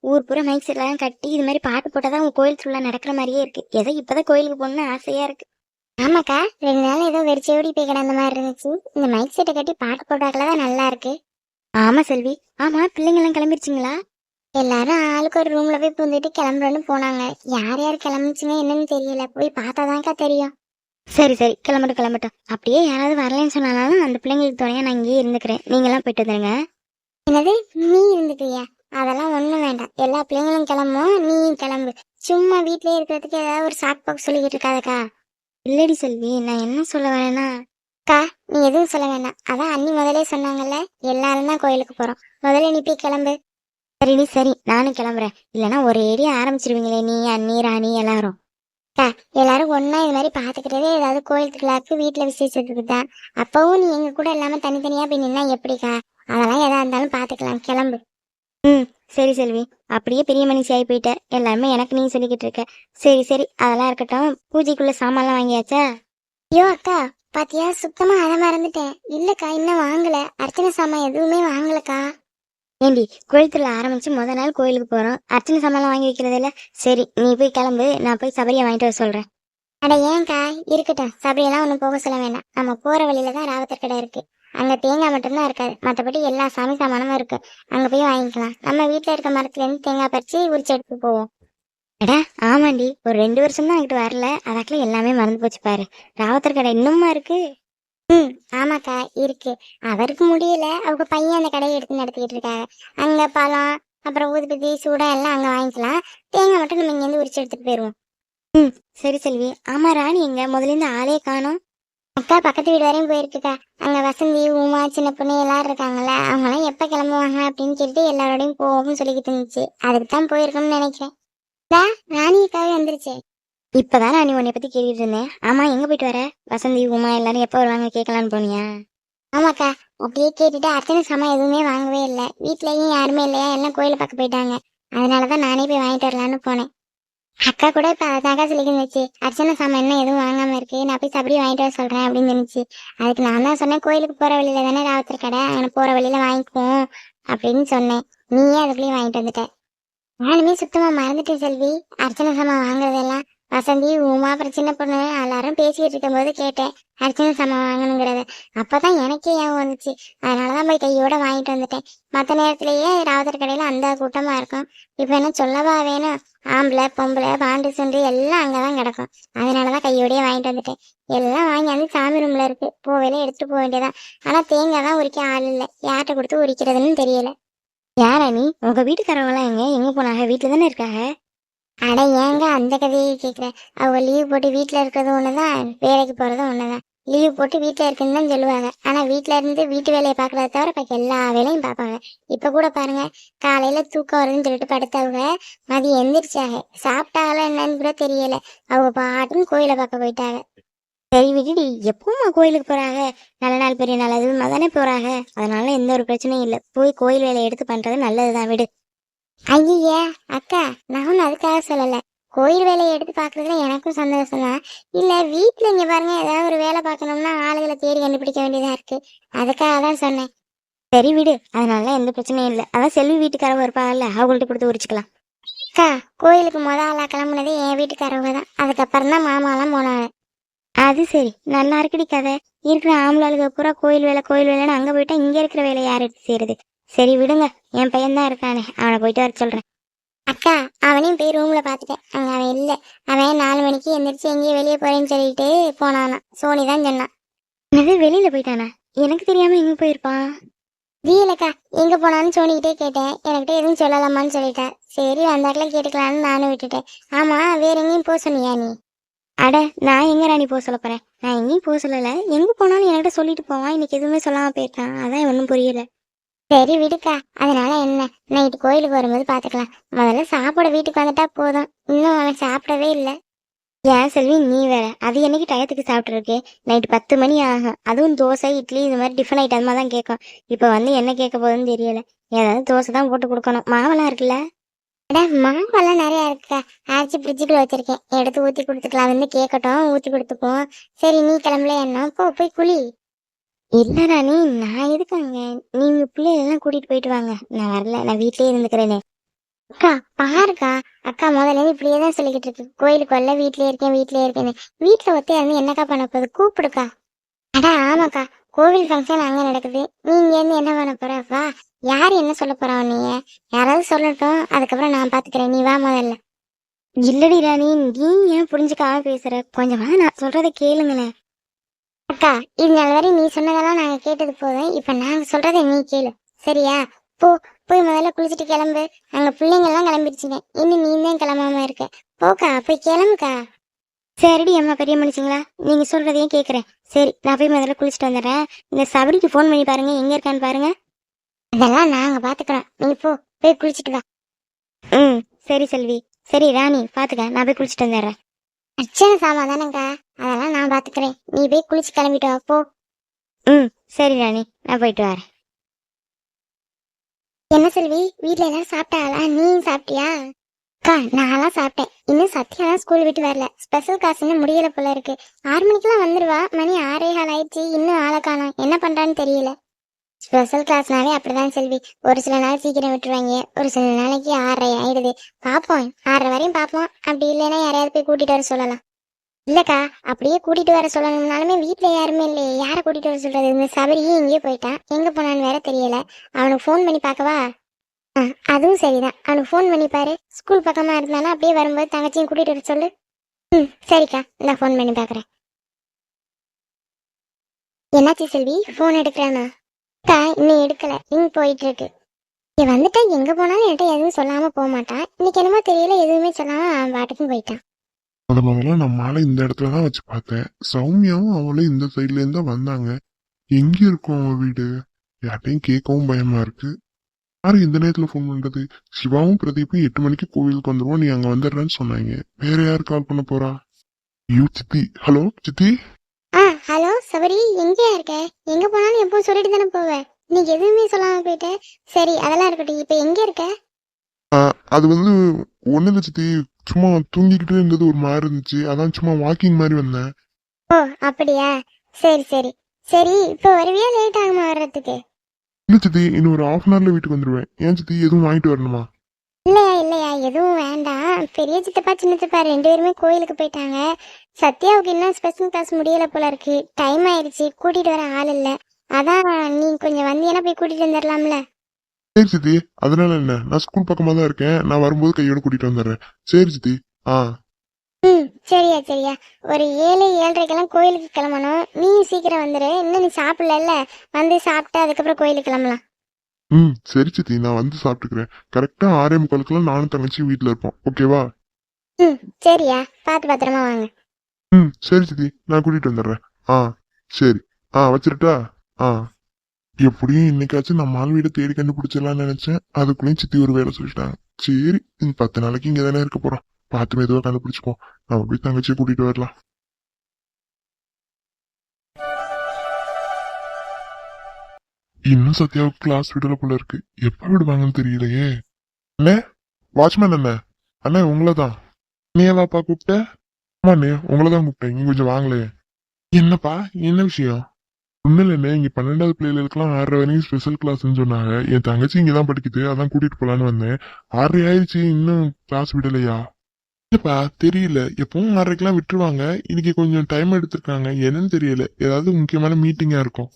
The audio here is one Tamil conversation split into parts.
ஊர் பூரா மைக் செட்லாம் கட்டி இது மாதிரி பாட்டு போட்டால் தான் உங்கள் கோயில் திருவிழா நடக்கிற மாதிரியே இருக்கு. ஏதோ இப்போதான் கோயிலுக்கு போகணும்னு ஆசையாக இருக்கு. ஆமாக்கா ரெண்டு நாள் ஏதோ வெறிச்சு ஓடி போய் கிடந்த மாதிரி இருந்துச்சு. இந்த மைக் செட்டை கட்டி பாட்டு போட்டாக்கல தான் நல்லா இருக்கு. ஆமா செல்வி. ஆமா பிள்ளைங்கெல்லாம் கிளம்பிருச்சுங்களா? எல்லாரும் ஆளுக்கு ஒரு ரூம்ல போய் பூந்துட்டு கிளம்புறோன்னு போனாங்க. யார் யார் கிளம்பிச்சுங்க என்னன்னு தெரியல. போய் பார்த்தாதான்க்கா தெரியும். சரி சரி. கிளம்பட்டும் கிளம்பட்டும். அப்படியே யாராவது வரலன்னு சொன்னாலும் அந்த பிள்ளைங்களுக்கு துணையா நான் இங்கேயே இருந்துக்கிறேன். நீங்களாம் போயிட்டு வந்துருங்க. என்னது? நீ இருந்துக்கிறியா? அதெல்லாம் ஒண்ணும் வேண்டாம். எல்லா பிள்ளைங்களும் கிளம்பும்? நீயும் கிளம்பு. சும்மா வீட்லயே இருக்கிறதுக்கு ஏதாவது ஒரு சாக் பாக் சொல்லிக்கிட்டு இருக்காதக்கா. இல்லடி செல்வி நான் என்ன சொல்ல வரேன்னா அக்கா நீ எதுவும் சொல்ல வேண்டாம். அதான் அண்ணி முதலே சொன்னாங்கல்ல எல்லாரும் தான் கோயிலுக்கு போறோம். முதல்ல நீ போய் கிளம்பு. சரிடி சரி நானும் கிளம்புறேன். இல்லைன்னா ஒரே ஏரியா ஆரம்பிச்சிருவீங்களே நீ அண்ணி ராணி எல்லாரும். அக்கா எல்லாரும் ஒண்ணா இது மாதிரி பாத்துக்கிட்டதே ஏதாவது கோயில் திருவிழாக்கு வீட்டுல விசேஷத்துக்கு தான். அப்பவும் நீ எங்க கூட இல்லாம தனித்தனியா போய் நின்னா எப்படிக்கா? அதெல்லாம் எதா இருந்தாலும் பாத்துக்கலாம் கிளம்பு. ம் சரி செல்வி. அப்படியே பெரிய மனுஷி ஆகி போயிட்ட. எல்லாருமே எனக்கு நீ சொல்லிக்கிட்டு இருக்க. சரி சரி அதெல்லாம் இருக்கட்டும். பூஜைக்குள்ள சாமான்லாம் வாங்கியாச்சா? ஐயோ அக்கா பாத்தியா? சுத்தமா அதை மறந்துட்டேன். இல்லக்கா இன்னும் வாங்கல. அர்ச்சனை சாமான் எதுவுமே வாங்கலக்கா. ஏண்டி கோயிலத்துல ஆரம்பிச்சு முத நாள் கோயிலுக்கு போறோம். அர்ச்சனை சாமான்லாம் வாங்கி வைக்கிறது இல்ல? சரி நீ போய் கிளம்பு. நான் போய் சபரியை வாங்கிட்டு வர சொல்றேன். அட ஏன்க்கா? இருக்கட்டும். சபரியெல்லாம் ஒன்றும் போக சொல்ல வேண்டாம் நம்ம போற வழியில தான் ராவத்தர் கடை இருக்கு. அங்கே தேங்காய் மட்டும்தான் இருக்காது. மற்றபடி எல்லா சாமி சாமானும் இருக்கு. அங்கே போய் வாங்கிக்கலாம். நம்ம வீட்டில் இருக்க மரத்துலேருந்து தேங்காய் பறிச்சு உரிச்சு எடுத்து போவோம். அடா ஆமாண்டி. ஒரு ரெண்டு வருஷம் தான் அங்கிட்டு வரல. அதாக்கில் எல்லாமே மறந்து போச்சு பாரு. ராவத்தர் கடை இன்னுமா இருக்கு? ம் ஆமாக்கா இருக்கு. அவருக்கு முடியல. அவங்க பையன் அந்த கடையை எடுத்து நடத்திக்கிட்டு இருக்காங்க. அங்கே பழம் அப்புறம் ஊதுபதி சூடா எல்லாம் அங்கே வாங்கிக்கலாம். தேங்காய் மட்டும் நம்ம இங்கேருந்து உரிச்சு எடுத்துட்டு போயிடுவோம் ம் சரி செல்வி. ஆமா ராணி எங்க? முதலேருந்து ஆளே காணும். அக்கா பக்கத்து வீடு வரையும் போயிருக்குக்கா. அங்க வசந்தி உமா சின்ன பொண்ணு எல்லாரும் இருக்காங்கல்ல அவங்களாம் எப்ப கிளம்புவாங்க அப்படின்னு சொல்லிட்டு எல்லாரோடையும் போவோம்னு சொல்லிக்கிட்டு இருந்துச்சு. அதுக்கு தான் போயிருக்கோம்னு நினைக்கிறேன். டா, ராணி அக்காவே வந்துருச்சு. இப்பதான் ராணி உன்னை பத்தி கேட்டுட்டு இருந்தேன். ஆமா எங்க போயிட்டு வர? வசந்தி உமா எல்லாரும் எப்ப வருவாங்க கேட்கலான்னு போனியா? ஆமாக்கா அப்படியே கேட்டுட்டு அர்ச்சனை சாமான் எதுவுமே வாங்கவே இல்லை. வீட்லயும் யாருமே இல்லையா? எல்லாம் கோயிலை பார்க்க போயிட்டாங்க. அதனாலதான் நானே போய் வாங்கிட்டு வரலான்னு போனேன். அக்கா கூட இப்ப அதாக்கா சொல்லிக்கிருந்துச்சு. அர்ச்சனை சாமான் என்ன எதுவும் வாங்காம இருக்கு. நான் போய் சபரி வாங்கிட்டு வர சொல்றேன் அப்படின்னு இருந்துச்சு அதுக்கு நான் தான் சொன்னேன் கோயிலுக்கு போற வழியில தானே ராவத்தர் கடை? அங்கே போற வழியில வாங்கிக்குவோம் அப்படின்னு சொன்னேன். நீயே அதுக்குள்ளேயும் வாங்கிட்டு வந்துட்ட. நானுமே சுத்தமா மறந்துட்டேன் செல்வி. அர்ச்சனை சாமான் வாங்குறதெல்லாம் வசந்தி உமா அப்புறம் சின்ன பொண்ணு எல்லாரும் பேசிக்கிட்டு இருக்கும்போது கேட்டேன். அர்ச்சனை சாமான் வாங்கணுங்கிறத. அப்பதான் எனக்கே ஞாபகம் வந்துச்சு. அதனாலதான் போய் கையோட வாங்கிட்டு வந்துட்டேன். மற்ற நேரத்திலேயே ராவத்தர் கடையில அந்த கூட்டமா இருக்கும். இப்ப என்ன சொல்லவா வேணும்? ஆம்பளை பொம்பளை பாண்டு சுண்டு எல்லாம் அங்கதான் கிடக்கும். அதனாலதான் கையோடயே வாங்கிட்டு வந்துட்டேன். எல்லாம் வாங்கி வந்து சாமி ரூம்ல இருக்கு. போவேல எடுத்துட்டு போக வேண்டியதான் ஆனா தேங்காய் தான் உரிக்க ஆள் இல்லை. யார்கிட்ட கொடுத்து உரிக்கிறதுன்னு தெரியல. யாரா நீ உங்க வீட்டுக்காரவங்களாம் எங்க? எங்க போனாங்க? வீட்டுல தானே இருக்காங்க? அட ஏங்க அந்த கதையை கேக்குற? அவங்க லீவ் போட்டு வீட்டுல இருக்கிறது ஒண்ணுதான் வேலைக்கு போறதும் ஒண்ணுதான். லீவ் போட்டு வீட்டுல இருக்குன்னு தான் சொல்லுவாங்க. ஆனா வீட்டுல இருந்து வீட்டு வேலையை பாக்குறத தவிர பாக்கி எல்லா வேலையும் பார்ப்பாங்க. இப்ப கூட பாருங்க காலையில தூக்கம் வருதுன்னு சொல்லிட்டு படுத்தவங்க மதியம் எந்திரிச்சாங்க. சாப்பிட்டாங்களா என்னன்னு கூட தெரியல. அவங்க பாட்டுன்னு கோயிலை பார்க்க போயிட்டாங்க. சரி விடுடி எப்பவும் கோயிலுக்கு போறாங்க? நல்ல நாள் பெரிய நாள் அது தானே போறாங்க. அதனால எந்த ஒரு பிரச்சனையும் இல்லை. போய் கோயில் வேலையை எடுத்து பண்றது நல்லதுதான் விடு. ஐயா அக்கா நான் ஒன்றும் அதுக்காக சொல்லலை. கோயில் வேலையை எடுத்து பார்க்கறதுல எனக்கும் சந்தோஷம் தான் இல்லை வீட்டில் இங்கே பாருங்க ஏதாவது ஒரு வேலை பார்க்கணும்னா ஆளுகளை தேடி கண்டுபிடிக்க வேண்டியதா இருக்கு. அதுக்காக தான் சொன்னேன். சரி விடு அதனால எந்த பிரச்சனையும் இல்லை. அதான் செல்வி வீட்டுக்காரவங்க இருப்பாங்கல்ல அவங்கள்ட்ட கொடுத்து உரிச்சுக்கலாம். அக்கா கோயிலுக்கு முத ஆளா கிளம்புனது என் வீட்டுக்காரவங்க தான். அதுக்கப்புறம் தான் மாமாலாம் போனாங்க. அது சரி நல்லா இருக்குடி கதை. இருக்கிற ஆம்பளாளுக்கு பூரா கோயில் வேலை கோயில் வேலைன்னு அங்கே போயிட்டா இங்கே இருக்கிற வேலை யார் எடுத்து செய்யறது? சரி விடுங்க. என் பையன் தான் இருக்கானே. அவனை போயிட்டு வர சொல்கிறேன் அக்கா அவனையும் போய் ரூமில் பார்த்துட்டேன். அங்கே அவன் இல்லை. அவன் நாலு மணிக்கு எந்திரிச்சு எங்கேயும் வெளியே போகிறேன்னு சொல்லிட்டு போனானா. சோனி தான் சொன்னான். என்னது வெளியில் போயிட்டானா? எனக்கு தெரியாமல் எங்கே போயிருப்பான். வீலக்கா எங்க போனான்னு சோனிக்கிட்டே கேட்டேன். என்கிட்ட எதுவும் சொல்லலாமான்னு சொல்லிட்டா. சரி வந்தாக்கல கேட்டுக்கலான்னு நானும் விட்டுட்டேன். ஆமா வேற எங்கேயும் போக சொன்னியா நீ? அட நான் எங்க ராணி போக சொல்ல போறேன்? நான் எங்கேயும் போக சொல்லல. எங்க போனாலும் என்கிட்ட சொல்லிட்டு போவான். இன்னைக்கு எதுவுமே சொல்லாம போயிருக்கான். அதான் ஒன்றும் புரியல. சரி விடுக்கா. அதனால என்ன? நைட்டு கோயிலுக்கு வரும்போது பாத்துக்கலாம். முதல்ல சாப்பிட வீட்டுக்கு வந்துட்டா போதும். இன்னும் அவன் சாப்பிடவே இல்லை. ஏன் செல்வி நீ வேற. அது என்னைக்கு டயத்துக்கு சாப்பிட்ருக்கு நைட்டு பத்து மணி ஆகும். அதுவும் தோசை இட்லி இது மாதிரி டிஃபன் ஐட்டமா தான் கேட்கும். இப்போ வந்து என்ன கேட்க போகுதுன்னு தெரியல. ஏதாவது தோசை தான் போட்டு கொடுக்கணும். மாவெல்லாம் இருக்குல்ல? அடா மாவெல்லாம் நிறைய இருக்கா அரைச்சி ஃப்ரிட்ஜுக்குள்ள வச்சிருக்கேன். எடுத்து ஊத்தி கொடுத்துக்கலாம் வந்து கேட்கட்டும். ஊத்தி கொடுத்துப்போம் சரி நீ கிளம்பல என்ன போ போய் குழி இல்ல ராணி நான் எதுக்காங்க நீங்க பிள்ளைகளெல்லாம் கூட்டிட்டு போயிட்டு வாங்க. நான் வரல. நான் வீட்லயே இருந்துக்கிறேனே. அக்கா பாருக்கா. அக்கா முதல்ல இப்படியே தான் சொல்லிக்கிட்டு இருக்கு. கோயிலுக்கு வரல வீட்லயே இருக்கேன் வீட்லயே இருக்கேன் வீட்டுல ஒத்தே இருந்து என்னக்கா பண்ண போகுது? கூப்பிடுக்கா. அடா ஆமாக்கா. கோவில் ஃபங்க்ஷன் அங்கே நடக்குது. நீ இங்க இருந்து என்ன பண்ண போற? வா. யார் என்ன சொல்ல போறா நீங்க யாராவது சொல்லட்டும். அதுக்கப்புறம் நான் பாத்துக்கிறேன். நீ வா முதல்ல. இல்லடி ராணி நீ ஏன் புரிஞ்சுக்காம பேசுற? கொஞ்சமா நான் சொல்றதை கேளுங்களேன். அக்கா இது நாள் வரை நீ சொன்னதெல்லாம் நாங்க கேட்டது போதும். இப்ப நாங்க சொல்றதை நீ கேளு. சரியா? போ போய் முதல்ல குளிச்சுட்டு கிளம்பு. அங்க பிள்ளைங்க எல்லாம் கிளம்பிடுச்சுங்க. இன்னும் நீ தான் கிளம்பாம இருக்க. போக்கா போய் கிளம்புக்கா. சரிடி அம்மா பெரிய மனுஷங்களா. நீங்க சொல்றதையும் கேக்குறேன். சரி நான் போய் முதல்ல குளிச்சுட்டு வந்துடுறேன். இந்த சபரிக்கு ஃபோன் பண்ணி பாருங்க. எங்க இருக்கான்னு பாருங்க. அதெல்லாம் நாங்க பாத்துக்கிறோம். நீ போ போய் குளிச்சுட்டு வா. ம் சரி செல்வி. சரி ராணி பாத்துக்க. நான் போய் குளிச்சுட்டு வந்துடுறேன். அர்ச்சனை சாமாதானங்கா தானேங்க்கா நான் பாத்துக்கிறேன். நீ போய் குளிச்சு கிளம்பிட்டு வா போ. ம் சரி ராணி. நான் போயிட்டு வரேன். என்ன செல்வி வீட்ல எல்லாரும் சாப்பிட்டாளா? நீ சாப்பிட்டியா? அக்கா நான்லாம் சாப்பிட்டேன். இன்னும் சத்யாலாம் ஸ்கூல் விட்டு வரல. ஸ்பெஷல் இன்னும் முடியல போல இருக்கு. ஆறு மணிக்கெல்லாம் வந்துருவா. மணி ஆறே கால் ஆயிடுச்சு. இன்னும் ஆளை காணோம். என்ன பண்றான்னு தெரியல. ஸ்பெஷல் கிளாஸ்னாலே அப்படிதான் செல்வி. ஒரு சில நாள் சீக்கிரம் விட்டுருவாங்க. ஒரு சில நாளைக்கு ஆறரை ஆயிடுது. பாப்போம். ஆறரை வரையும் பாப்போம். அப்படி இல்லைன்னா யாரையாவது போய் கூட்டிட்டு வர சொல்லலாம். இல்லக்கா அப்படியே கூட்டிட்டு வர சொல்லணும்னாலுமே வீட்டுல யாருமே இல்லையே. யாரை கூட்டிட்டு வர சொல்றது? இந்த சபரியும் இங்கேயே போயிட்டான் எங்க போனான்னு வேற தெரியல. அவனுக்கு ஃபோன் பண்ணி பார்க்கவா? ஆ, அதுவும் சரிதான். அவனுக்கு ஃபோன் பண்ணி பாரு. ஸ்கூல் பக்கமா இருந்தாலும் அப்படியே வரும்போது தங்கச்சியும் கூட்டிட்டு வர சொல்லு. ம் சரிக்கா. நான் ஃபோன் பண்ணி பார்க்குறேன். என்னாச்சு செல்வி? ஃபோன் எடுக்கிறானா? அக்கா இன்னும் எடுக்கல. ரிங் போயிட்டு இருக்கு இங்க வந்துட்டா எங்க போனாலும் என்கிட்ட எதுவும் சொல்லாம போக மாட்டான் இன்னைக்கு என்னமோ தெரியல எதுவுமே சொல்லாம அவன் பாட்டுக்கும் போயிட்டான். முத முதல்ல நான் மாலை இந்த இடத்துல தான் வச்சு பார்த்தேன். சௌமியாவும் அவளும் இந்த சைட்ல இருந்து தான் வந்தாங்க. எங்க இருக்கும் அவன் வீடு? யார்ட்டையும் கேட்கவும் பயமா இருக்கு. யாரு இந்த நேரத்துல ஃபோன் பண்றது? சிவாவும் பிரதீப்பும் எட்டு மணிக்கு கோவிலுக்கு வந்துருவோம். நீ அங்க வந்துடுறேன்னு சொன்னாங்க. வேற யார் கால் பண்ண போறா? ஐயோ சித்தி. ஹலோ சித்தி? ஆ ஹலோ சபரி. எங்கேயா இருக்க? எங்க போனாலும் எப்பவும் சொல்லிட்டு தானே போவ? இன்னைக்கு எதுவுமே சொல்லாம போயிட்ட? சரி அதெல்லாம் இருக்கட்டும். இப்ப எங்க இருக்க? ஆ, அது வந்து ஒண்ணு இல்ல சித்தி. சும்மா தூங்கிக்கிட்டே இருந்தது ஒரு மாதிரி இருந்துச்சு. அதான் சும்மா வாக்கிங் மாதிரி வந்தேன். ஓ அப்படியா? சரி சரி. சரி இப்போ வருவியா? லேட் ஆகுமா வர்றதுக்கு? இல்ல சித்தி இன்னும் ஒரு ஹாஃப் அன் ஹவர்ல வீட்டுக்கு வந்துருவேன். ஏன் சித்தி எதுவும் வாங்கிட்டு வரணுமா? இல்லையா இல்லையா எதுவும் வேண்டாம். பெரிய சித்தப்பா சின்ன சித்தப்பா ரெண்டு பேருமே கோயிலுக்கு போயிட்டாங்க. சத்யாவுக்கு இன்னும் ஸ்பெஷல் கிளாஸ் முடியல போல இருக்கு. டைம் ஆயிடுச்சு. கூட்டிட்டு வர ஆள் இல்ல. அதான் நீ கொஞ்சம் வந்தீங்கன்னா போய் கூட்டிட்டு வந்துடலாம்ல சரி சித்தி அதனால என்ன? நான் ஸ்கூல் பக்கமா தான் இருக்கேன். நான் வரும்போது கையோட கூட்டிட்டு வந்துடுறேன். சரி சித்தி ஆ. ம் சரியா சரியா. ஒரு ஏழு ஏழரைக்கெல்லாம் கோயிலுக்கு கிளம்பணும். நீயும் சீக்கிரம் வந்துடு இன்னும் நீ சாப்பிடல வந்து சாப்பிட்டு அதுக்கப்புறம் கோயிலுக்கு கிளம்பலாம். ம் சரி சித்தி நான் வந்து சாப்பிட்டுக்கிறேன். கரெக்டா ஆறே முக்காலுக்குலாம் நானும் தங்கச்சியும் வீட்ல இருப்போம். ஓகேவா? ம் சரியா. பார்த்து பத்திரமா வாங்க. ம் சரி சித்தி நான் கூட்டிட்டு வந்துடுறேன். ஆ சரி. ஆ வச்சிருட்டா? ஆ. எப்படியும் இன்னைக்காச்சும் நம்ம ஆள் வீடை தேடி கண்டுபிடிச்சிடலாம்னு நினைச்சேன். அதுக்குள்ளேயும் சித்தி ஒரு வேலை சொல்லிட்டாங்க. சரி இந்த பத்து நாளைக்கு இங்கே தானே இருக்க போறோம். பார்த்து மெதுவாக கண்டுபிடிச்சிப்போம். நம்ம போய் தங்கச்சியை கூட்டிட்டு வரலாம். இன்னும் சத்யாவுக்கு கிளாஸ் விடல போல இருக்கு. எப்ப விடுவாங்கன்னு தெரியலையே. அண்ணே வாட்ச்மேன் அண்ணே. அண்ணே உங்களதான். நீ வாப்பா கூப்பிட்ட? ஆமா அண்ணே உங்களதான் கூப்பிட்டேன். இங்க கொஞ்சம் வாங்களே என்னப்பா என்ன விஷயம்? ஒன்றும் இல்லைண்ணே இங்கே பன்னெண்டாவது பிள்ளைகளுக்குலாம் ஆறரை வரைக்கும் ஸ்பெஷல் கிளாஸ்ன்னு சொன்னாங்க. என் தங்கச்சி இங்கே தான் படிக்குது அதான் கூட்டிகிட்டு போகலான்னு வந்தேன். ஆறரை ஆயிடுச்சு இன்னும் கிளாஸ் விடலையா? இல்லைப்பா தெரியல. எப்பவும் ஆறரைக்கெலாம் விட்டுருவாங்க. இன்னைக்கு கொஞ்சம் டைம் எடுத்திருக்காங்க. என்னன்னு தெரியல. ஏதாவது முக்கியமான மீட்டிங்காக இருக்கும்.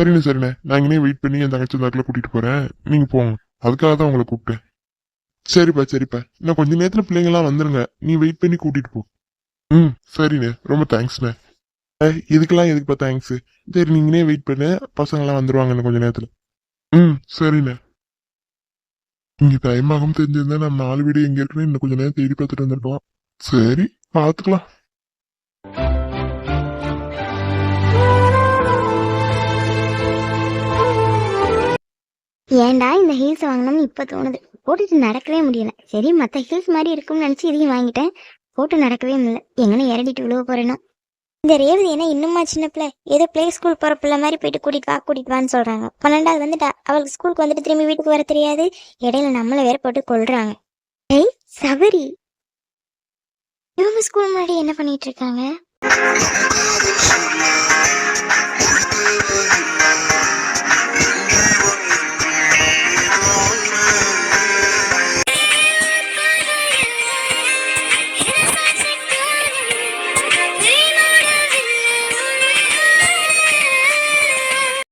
சரிண்ணே சரிண்ணே. நான் இங்கே வெயிட் பண்ணி என் தங்கச்சி தாக்கில் கூட்டிகிட்டு போகிறேன் நீங்கள் போங்க. அதுக்காக தான் உங்களை கூப்பிட்டேன். சரிப்பா சரிப்பா. இன்னும் கொஞ்ச நேரத்தில் பிள்ளைங்கள்லாம் வந்துடுங்க வந்துருங்க. நீ வெயிட் பண்ணி கூட்டிகிட்டு போ. ம் சரிண்ணே. ரொம்ப தேங்க்ஸ்ண்ணே இதுக்கெல்லாம் எதுக்குப்பா தேங்க்ஸ் சரி நீங்களே வெயிட் பண்ணு. பசங்க வந்துடுவாங்க இன்னும் கொஞ்ச நேரத்தில். ம் சரிண்ணே. இங்கே டைம் ஆகும் தெரிஞ்சிருந்தா நம்ம நாலு வீடு எங்கே இருக்குன்னு இன்னும் கொஞ்ச நேரம் தேடி பார்த்துட்டு வந்துருக்கலாம் சரி பார்த்துக்கலாம். ஏன்டா இந்த ஹீல்ஸ் வாங்கணும்னு இப்போ தோணுது? போட்டுட்டு நடக்கவே முடியல. சரி மற்ற ஹீல்ஸ் மாதிரி இருக்கும்னு நினச்சி இதையும் வாங்கிட்டேன். போட்டு நடக்கவே முடியல. எங்கன்னா இறடிட்டு விழுவ போறேனோ? இந்த ரேவதி என்ன இன்னுமா சின்ன பிள்ளை? ஏதோ பிளே ஸ்கூல் போற பிள்ளை மாதிரி போயிட்டு கூட்டிட்டு வா கூட்டிட்டு வான்னு சொல்றாங்க. பன்னெண்டாவது வந்துட்டா. அவளுக்கு ஸ்கூலுக்கு வந்துட்டு திரும்பி வீட்டுக்கு வர தெரியாது. இடையில நம்மள வேற போட்டு கொல்றாங்க. ஏய் சபரி. இவங்க ஸ்கூல் முன்னாடி என்ன பண்ணிட்டு இருக்காங்க?